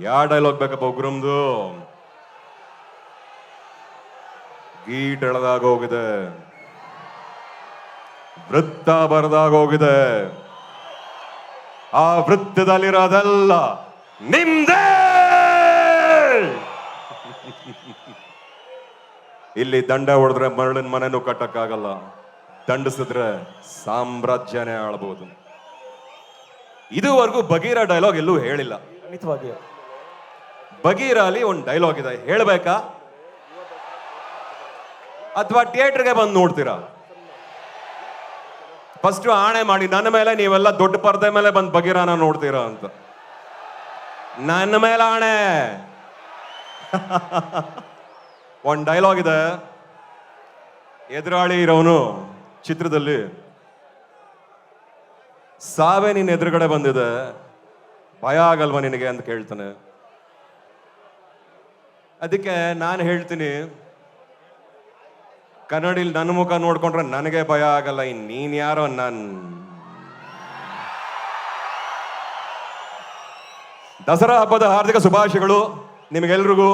ಯಾವ ಡೈಲಾಗ್ ಬೇಕಪ್ಪ ಉಗ್ರಮ್ದು? ಗೀಟ್ ಎಳೆದಾಗ ಹೋಗಿದೆ. ವೃತ್ತ ಬರದಾಗ ಹೋಗಿದೆ. ಆ ವೃತ್ತದಲ್ಲಿರೋದೆಲ್ಲ ನಿಮ್ದೇ! ಇಲ್ಲಿ ದಂಡ ಹೊಡೆದ್ರೆ ಮರಳಿನ ಮನೆನೂ ಕಟ್ಟಕ್ಕಾಗಲ್ಲ. ದಂಡಿಸಿದ್ರೆ ಸಾಮ್ರಾಜ್ಯನೇ ಆಳ್ಬೋದು. ಇದುವರೆಗೂ ಬಗೀರ ಡೈಲಾಗ್ ಎಲ್ಲೂ ಹೇಳಿಲ್ಲ. ಖಂಡಿತವಾಗಿ ಬಗೀರ ಅಲ್ಲಿ ಒಂದು ಡೈಲಾಗ್ ಇದೆ. ಹೇಳಬೇಕಾ? ಅಥವಾ ಥಿಯೇಟರ್ಗೆ ಬಂದು ನೋಡ್ತೀರಾ? ಫಸ್ಟ್ ಆಣೆ ಮಾಡಿ, ನನ್ನ ಮೇಲೆ ನೀವೆಲ್ಲ ದೊಡ್ಡ ಪರದೆ ಮೇಲೆ ಬಂದು ಬಗೀರಾನ ನೋಡ್ತೀರಾ? ಅಂತ. ನನ್ನ ಮೇಲೆ ಆಣೆ. ಒಂದು ಡೈಲಾಗ್ ಇದೆ. ಎದುರಾಳಿ ಇರೋನು ಚಿತ್ರದಲ್ಲಿ. ಸಾವೇ ನಿನ್ನ ಎದುರುಗಡೆ ಬಂದಿದೆ. ಭಯ ಆಗಲ್ವಾ ನಿನಗೆ ಅಂತ ಕೇಳ್ತಾನೆ. ಅದಕ್ಕೆ ನಾನು ಹೇಳ್ತೀನಿ, ಕನ್ನಡಿಲಿ ನನ್ನ ಮುಖ ನೋಡ್ಕೊಂಡ್ರೆ ನನಗೆ ಭಯ ಆಗಲ್ಲ, ಇನ್ ನೀನ್ ಯಾರೋ ನನ್. ದಸರಾ ಹಬ್ಬದ ಹಾರ್ದಿಕ ಶುಭಾಶಯಗಳು ನಿಮಗೆಲ್ರಿಗೂ.